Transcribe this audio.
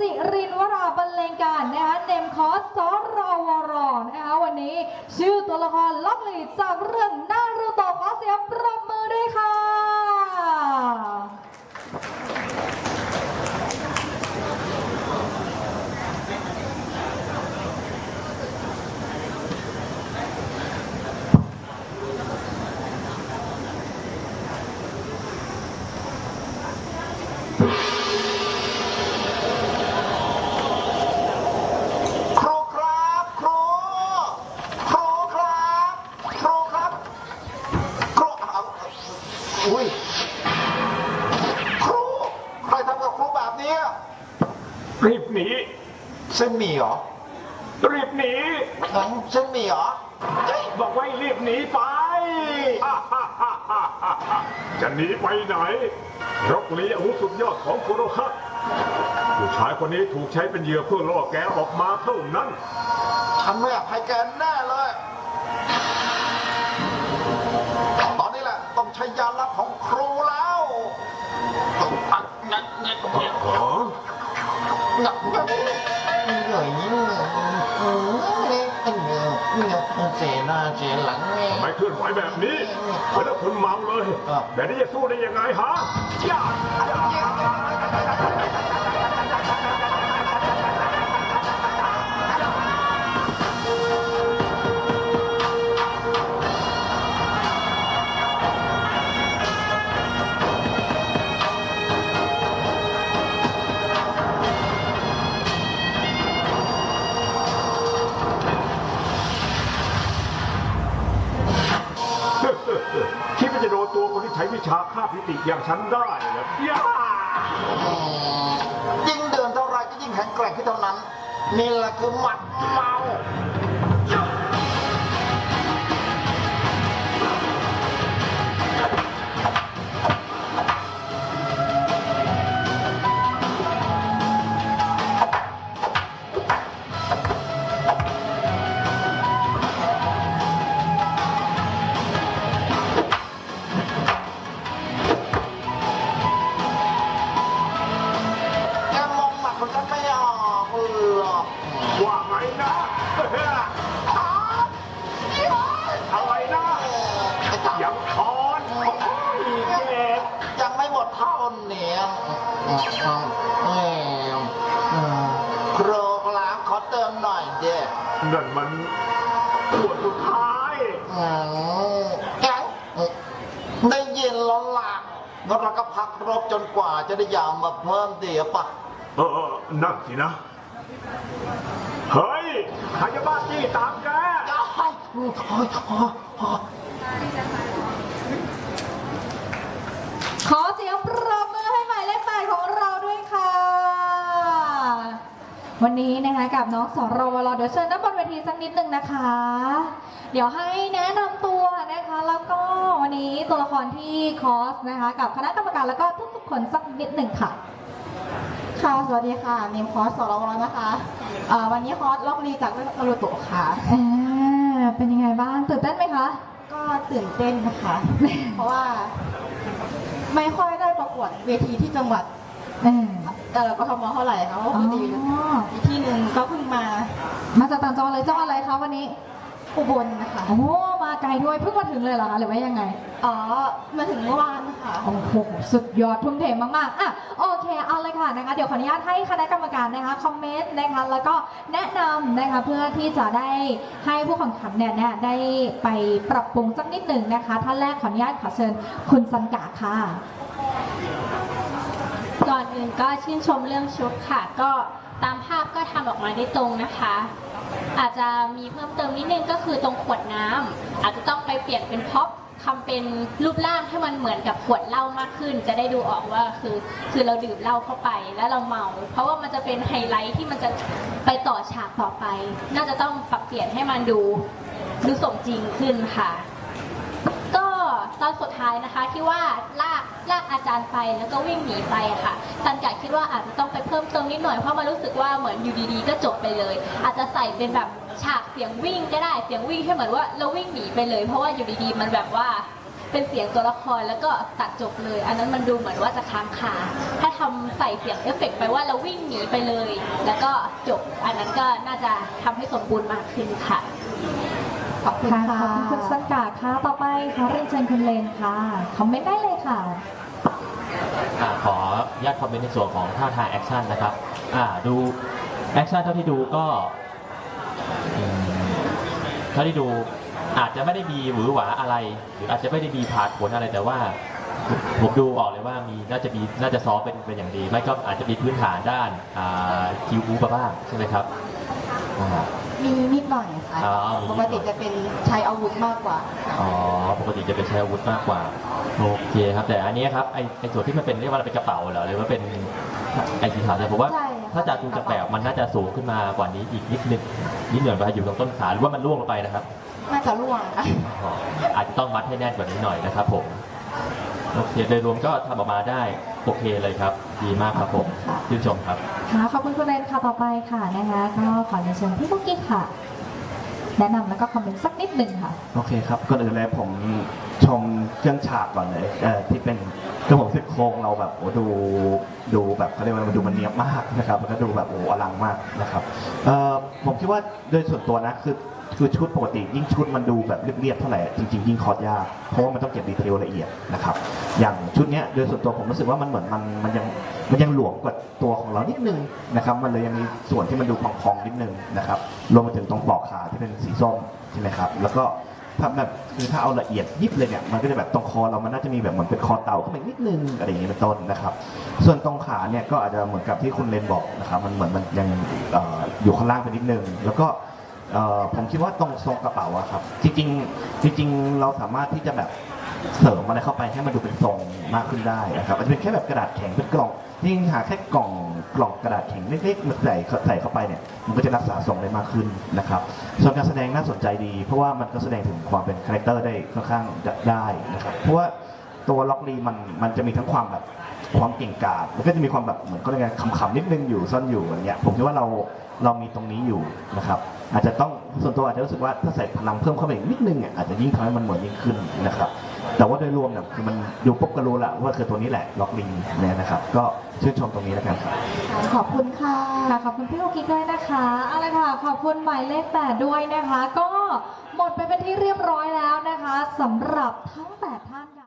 สิรินวราบรรเลงการนะคะเนมคอสสรวรนะคะวันนี้ ชื่อตัวละครลักลีจากเรื่องหน้า เส้นหมี่เหรอรีบหนีงั้นเส้นหมี่เหรอเฮ้ยบอกไว้รีบหนีไปฮ่าฮ่าฮ่าฮ่าฮ่าฮ่าจะหนีไปไหนรกลีอาวุธสุดยอดของโคโรฮะผู้ชายคนนี้ถูกใช้เป็นเหยื่อเพื่อล่อแกออกมาเท่านั้น ฉันไม่อภัยแกแน่เลย ตอนนี้แหละต้องใช้ยาลับของครูแล้วงักงักงักงักอ๋องักงักเห น่อยยิ่งอืมเนี่ยเนี่ยเสียหน้าเสียหลังไงทำไมเคลื่อนไหวแบบนี้เหมือนกับคนเมาเลยแบบนี้จะสู้ได้ยังไงฮะยาย่ คิดว่าจะโดนตัวคนที่ใช้วิชาฆ่าพิติอย่างฉันได้เหรอย่ายิ่งเดินเท่าไรก็ยิ่งแข็งแกร่งขึ้นเท่านั้น นี่แหละคือหมัดเมา นั่นมันปวดสุดท้ายแกได้ยินแล้วล่ะงั้นเราก็พักรบจนกว่าจะได้ยามมาเพิ่มเดี๋ยวปะเออเออนั่นสินะ เฮ้ยใครจะบ้าจี้ตามแกย้ายถอยถอยถอย ขอเสียงปรบมือให้หมายเลขแปดของเราด้วยค่ะ วันนี้นะคะกับน้องสรวรเดี๋ยวเชิญนับบนเวทีสักนิดนึงนะคะ เดี๋ยวให้แนะนำตัวนะคะ แล้วก็วันนี้ตัวละครที่คอสนะคะ กับคณะกรรมการแล้วก็ทุกๆคนสักนิดหนึ่งค่ะ ค่ะ สวัสดีค่ะเนมคอร์สสรวนะคะเอ่อวันนี้คอร์สล็อกลีจากเรื่องนารูโตะค่ะ อ่าเป็นยังไงบ้างตื่นเต้นไหมคะ ก็ตื่นเต้นนะคะ เพราะว่า ไม่ค่อยได้ประกวดเวทีที่จังหวัด อ่า เอ่อกทมเท่าไหร่ค่ะเพราะอ๋ปอกติอยู่อีกที่หนึ่งก็เพิ่งมามาจากต่างจังหวัดเลยจังหวัดอะไรคะวันนี้อุบลนะคะโอ้มาไกลด้วยเพิ่งมาถึงเลยเหรอคะหรือว่ายังไงอ๋อมาถึงเมื่อวานค่ะโอ้โหสุดยอดทุ่มเทมากๆอะโอเคเอาเลยค่ะนะคะเดี๋ยวขออนุญาตให้คณะกรรมการนะคะคอมเมนต์นะคะแล้วก็แนะนำนะคะเพื่อที่จะได้ให้ผู้แข่งขันเนี่ยเนี่ยได้ไปปรับปรุงสักนิดหนึ่งนะคะท่านแรกขออนุญาตขอเชิญคุณสันกาค่ะ ก่อนอื่นก็ชื่นชมเรื่องชุดค่ะ ก็ตามภาพก็ทำออกมาได้ตรงนะคะ อาจจะมีเพิ่มเติมนิดนึงก็คือตรงขวดน้ำอาจจะต้องไปเปลี่ยนเป็นพ็อปทำเป็นรูปร่างให้มันเหมือนกับขวดเหล้ามากขึ้น จะได้ดูออกว่าคือ คือเราดื่มเหล้าเข้าไปแล้วเราเมา เพราะว่ามันจะเป็นไฮไลท์ที่มันจะไปต่อฉากต่อไป น่าจะต้องปรับเปลี่ยนให้มันดูดูสมจริงขึ้นค่ะ ตอนสุดท้ายนะคะ ที่ว่าลากลากอาจารย์ไปแล้วก็วิ่งหนีไปอะค่ะตันกะคิดว่าอาจจะต้องไปเพิ่มเติมนิดหน่อยเพราะมันรู้สึกว่าเหมือนอยู่ดีๆ ก็จบไปเลย อาจจะใส่เป็นแบบฉากเสียงวิ่งก็ได้เสียงวิ่งให้เหมือนว่าเราวิ่งหนีไปเลย เพราะว่าอยู่ดีๆมันแบบว่าเป็นเสียงตัวละครแล้วก็ตัดจบเลย อันนั้นมันดูเหมือนว่าจะค้างคาถ้าทำใส่เสียงเอฟเฟกต์ไปว่าเราวิ่งหนีไปเลย แล้วก็จบอันนั้นก็น่าจะทำให้สมบูรณ์มากขึ้นค่ะขอบคุณค่ะขอบคุณคุณสังกาค่ะต่อไค่ะเรียนเชิญคุณเลนค่ะ คอมเมนต์ได้เลยค่ะ อ่าขออนุญาตคอมเมนต์ในส่วนของท่าทางแอคชั่นนะครับอ่าดูแอคชั่นเท่าที่ดูก็อืมเท่าที่ดูอาจจะไม่ได้มีหวือหวาอะไร หรืออาจจะไม่ได้มีผาดผลอะไรแต่ว่าผมดูออกเลยว่ามีน่าจะมีน่าจะซ้อมเป็นเป็นอย่างดี ไม่ก็อาจจะมีพื้นฐานด้านอ่าคิวบูมาบ้างใช่ไหมครับอ่า มีนิดหน่อยค่ะ อ๋อมีนิดหน่ปอยกติจะเป็นใช้อาวุธมากกว่าค่ะอ๋อ ปกติจะเป็นใช้อาวุธมากกว่า โอเคครับ แต่อันนี้ครับ ไอไอส่วนที่มันเป็นเรียกว่าอะไรเป็นกระเป๋าเหรอหรือว่าเป็นไอสีขาวแต่ผมว่า ใช่ค่ะถ้าจากดูจากแบบมันน่าจะสูงขึ้นมากว่านี้อีกนิดนึงนิดหน่อยว่าอยู่ตรงต้นขาหรือว่ามันร่วงลงไปนะครับ น่าจะร่วงค่ะ อ๋ออาจจะต้องมัดให้แน่นกว่านี้หน่อยนะครับผม โอเค โดยรวมก็ทำออกมาได้โอเคเลยครับ ดีมากครับผมชื่นชมครับค่ะขอบคุณคุณเลนค่ะต่อไปค่ะนะคะก็ขอเรียนเชิญพี่กุ๊กกิ๊กค่ะ แนะนำแล้วก็คอมเมนต์สักนิดหนึ่งค่ะ โอเคครับก่อนอื่นเลยผมชมเครื่องฉากก่อนเลยเอ่อที่เป็นกระผมซี่โครงเราแบบโอ้ดูดูแบบเขาเรียกว่ามันดูมันเนียบมากนะครับแล้วก็ดูแบบโอ้อลังมากนะครับเอ่อผมคิดว่าโดยส่วนตัวนะคือ คือชุดปกติยิ่งชุดมันดูแบบเรียบๆเท่าไหร่จริงๆยิ่งคอร์สยากเพราะว่ามันต้องเก็บดีเทลละเอียดนะครับอย่างชุดเนี้ยโดยส่วนตัวผมรู้สึกว่ามันเหมือนมันมันยังมันยังหลวมกว่าตัวของเรานิดนึงนะครับมันเลยยังมีส่วนที่มันดูพองๆนิดนึงนะครับรวมไปถึงตรงปลอกขาที่เป็นสีส้มใช่ไหมครับแล้วก็ถ้าแบบคือถ้าเอาละเอียดยิบเลยเนี่ยมันก็จะแบบตรงคอเรามันน่าจะมีแบบเหมือนเป็นคอเต่าขึ้นมาอีกนิดนึงอะไรอย่างนี้เป็นต้นนะครับ ส่วนตรงขาเนี่ยก็อาจจะเหมือนกับที่คุณเลนบอกนะครับมันเหมือนมันยังอออยู่ข้างล่างไปนิดนึง แล้วก็ เอ่อผมคิดว่าตรงทรงกระเป๋าอะครับ จริงๆจริงๆเราสามารถที่จะแบบเสริมอะไรเข้าไปให้มันดูเป็นทรงมากขึ้นได้นะครับอาจจะเป็นแค่แบบกระดาษแข็งเป็นกล่องจริงๆหาแค่กล่องกล่องกระดาษแข็งเล็กๆมาใส่ใส่เข้าไปเนี่ยมันก็จะรักษาทรงได้มากขึ้นนะครับ ส่วนการแสดงน่าสนใจดี เพราะว่ามันก็แสดงถึงความเป็นคาแรคเตอร์ได้ค่อนข้างได้นะครับเพราะว่า ตัวล็อกลีมันมันจะมีทั้งความแบบความเก่งกาจแล้วก็จะมีความแบบเหมือนก็เรียกไงขำๆนิดนึงอยู่ซ่อนอยู่อะไรเงี้ยผมคิดว่าเราเรามีตรงนี้อยู่นะครับ อาจจะต้องส่วนตัวอาจจะรู้สึกว่าถ้าใส่พลังเพิ่มเข้าไปอีกนิดนึงอะอาจจะยิ่งทำให้มันเหมือนยิ่งขึ้นนะครับ แต่ว่าโดยรวมเนี่ยคือมันดูปุ๊บก็รู้แหละว่าคือตัวนี้แหละล็อกลิงเนี่ยนะครับ ก็ชื่นชมตรงนี้แล้วกันครับ ขอบคุณค่ะค่ะขอบคุณพี่กุ๊กกิ๊กด้วยนะคะเอาละค่ะ ขอบคุณหมายเลขแปดด้วยนะคะ ก็หมดไปเป็นที่เรียบร้อยแล้วนะคะสำหรับทั้งแปดท่านค่ะ